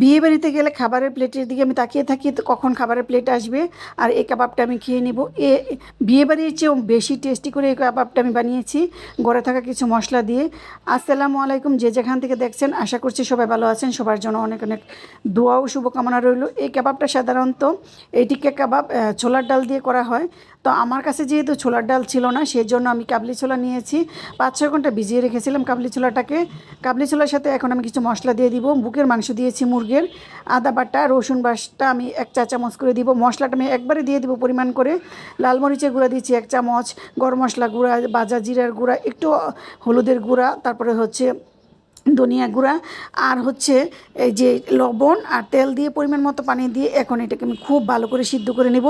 বিয়ে বাড়িতে গেলে খাবারের প্লেটের দিকে আমি তাকিয়ে থাকি, তো কখন খাবারের প্লেট আসবে? আর এই কাবাবটা আমি খেয়ে নিব। এ বিয়ে বাড়ির চেয়েও বেশি টেস্টি করে এই কাবাবটা আমি বানিয়েছি, গড়ে থাকা কিছু মশলা দিয়ে। আসসালামু আলাইকুম, যে যেখান থেকে দেখছেন, আশা করছি সবাই ভালো আছেন, সবার জন্য অনেক অনেক দোয়া ও শুভকামনা রইল। এই কাবাবটা সাধারণত এই টিক্কা কাবাব ছোলার ডাল দিয়ে করা হয়। তো আমার কাছে যেহেতু ছোলার ডাল ছিল না সেই জন্য আমি কাবলি ছোলা নিয়েছি। পাঁচ ছয় ঘণ্টা ভিজিয়ে রেখেছিলাম কাবলি ছোলাটাকে। কাবলি ছোলার সাথে এখন আমি কিছু মশলা দিয়ে দিব। বুকের মাংস দিয়েছি মুরগের। আদা বাটা, রসুন বাসটা আমি এক চা চামচ করে দিব। মশলাটা আমি একবারে দিয়ে দিব পরিমাণ করে। লাল মরিচের গুঁড়া দিয়েছি এক চামচ। গরম মশলা গুঁড়া, বাজা জিরার গুঁড়া, একটু হলুদের গুঁড়া, তারপরে হচ্ছে ধনিয়া গুঁড়া আর হচ্ছে এই যে লবণ আর তেল দিয়ে পরিমাণ মতো পানি দিয়ে এখন এটাকে আমি খুব ভালো করে সিদ্ধ করে নেব।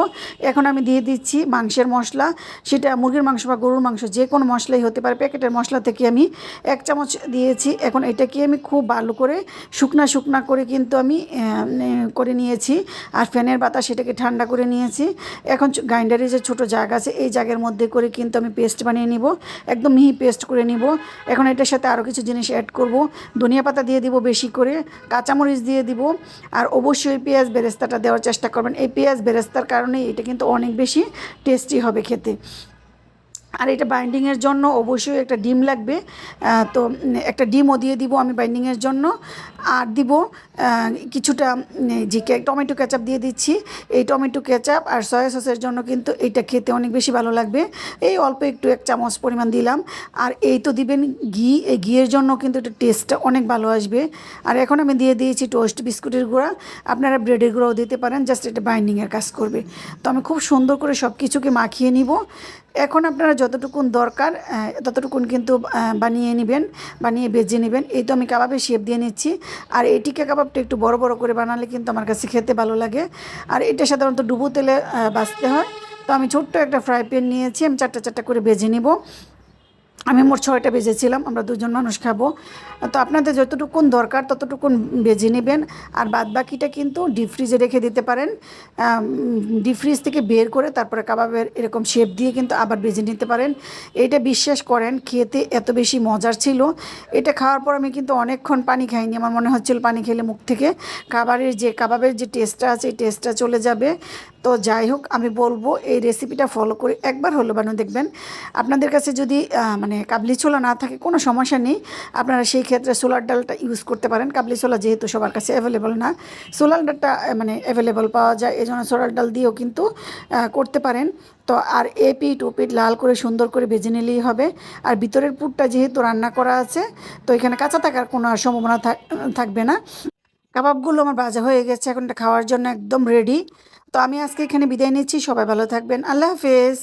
এখন আমি দিয়ে দিচ্ছি মাংসের মশলা। সেটা মুরগির মাংস বা গরুর মাংস, যে কোনো মশলাই হতে পারে। প্যাকেটের মশলা থেকে আমি এক চামচ দিয়েছি। এখন এটাকে আমি খুব ভালো করে শুকনা শুকনা করে কিন্তু আমি করে নিয়েছি। আর ফ্যানের বাতাস সেটাকে ঠান্ডা করে নিয়েছি। এখন গ্রাইন্ডারে যে ছোটো জাগ আছে, এই জাগের মধ্যে করে কিন্তু আমি পেস্ট বানিয়ে নিব। একদম মিহি পেস্ট করে নিব। এখন এটার সাথে আরও কিছু জিনিস অ্যাড করব। ধনিয়া পাতা দিয়ে দিব বেশি করে, কাঁচামরিচ দিয়ে দিব, আর অবশ্যই পেঁয়াজ বেরেস্তাটা দেওয়ার চেষ্টা করবেন। এই পেঁয়াজ বেরেস্তার কারণে এটা কিন্তু অনেক বেশি টেস্টি হবে খেতে। আর এটা বাইন্ডিংয়ের জন্য অবশ্যই একটা ডিম লাগবে। তো একটা ডিমও দিয়ে দিব আমি বাইন্ডিংয়ের জন্য। আর দিব কিছুটা যে টমেটো কেচাপ দিয়ে দিচ্ছি। এই টমেটো কেচাপ আর সয়া সসের জন্য কিন্তু এটা খেতে অনেক বেশি ভালো লাগবে। এই অল্প একটু এক চামচ পরিমাণ দিলাম। আর এই তো দিবেন ঘি। এই ঘিয়ের জন্য কিন্তু এটা টেস্টটা অনেক ভালো আসবে। আর এখন আমি দিয়ে দিয়েছি টোস্ট বিস্কুটের গুঁড়া। আপনারা ব্রেডের গুঁড়াও দিতে পারেন জাস্ট এটা বাইন্ডিংয়ের কাজ করবে। তো আমি খুব সুন্দর করে সব কিছুকে মাখিয়ে নিব। এখন আপনারা যতটুকুন দরকার ততটুকুন কিন্তু বানিয়ে নেবেন, বানিয়ে বেজে নেবেন। এই তো আমি কাবাবে শেপ দিয়ে নিচ্ছি। আর এই টিকা কাবাবটা একটু বড় বড় করে বানালে কিন্তু আমার কাছে খেতে ভালো লাগে। আর এটা সাধারণত ডুবো তেলে বাঁচতে হয়। তো আমি ছোট্ট একটা ফ্রাই প্যান নিয়েছি, আমি চারটা চারটা করে বেজে নেব। আমি মোট ছয়টা বেজেছিলাম, আমরা দুজন মানুষ খাব। তো আপনাদের যতটুকুন দরকার, ততটুকুন বেজে নেবেন। আর বাদ বাকিটা কিন্তু ডিপ ফ্রিজে রেখে দিতে পারেন। ডিপ ফ্রিজ থেকে বের করে তারপরে কাবাবের এরকম শেপ দিয়ে কিন্তু আবার বেজে নিতে পারেন। এটা বিশ্বাস করেন, খেতে এত বেশি মজার ছিল। এটা খাওয়ার পর আমি কিন্তু অনেকক্ষণ পানি খাইনি। আমার মনে হচ্ছিল পানি খেলে মুখ থেকে। খাবারের যে, কাবাবের যে টেস্টটা আছে, এই টেস্টটা চলে যাবে। তো যাই হোক, আমি বলব এই রেসিপিটা ফলো করে একবার হলো বানু দেখবেন। আপনাদের কাছে যদি মানে কাবলি ছোলা না থাকে, কোনো সমস্যা নেই। আপনারা সেই ক্ষেত্রে সোলার ডালটা ইউজ করতে পারেন। কাবলি ছোলা যেহেতু সবার কাছে অ্যাভেলেবল না সোলার ডালটা মানে অ্যাভেলেবল পাওয়া যায় এই জন্য সোলার ডাল দিয়েও কিন্তু করতে পারেন। তো আর এ পিঠ ও পিঠ লাল করে সুন্দর করে ভেজে নিলেই হবে। আর ভিতরের পুরটা যেহেতু রান্না করা আছে, তো এখানে কাঁচা থাকার কোনো সম্ভাবনা থাকবে না। কাবাবগুলো আমার ভাজা হয়ে গেছে, এখন খাওয়ার জন্য একদম রেডি তো আমি আজকে এখানে বিদায় নিচ্ছি, সবাই ভালো থাকবেন। আল্লাহ হাফেজ।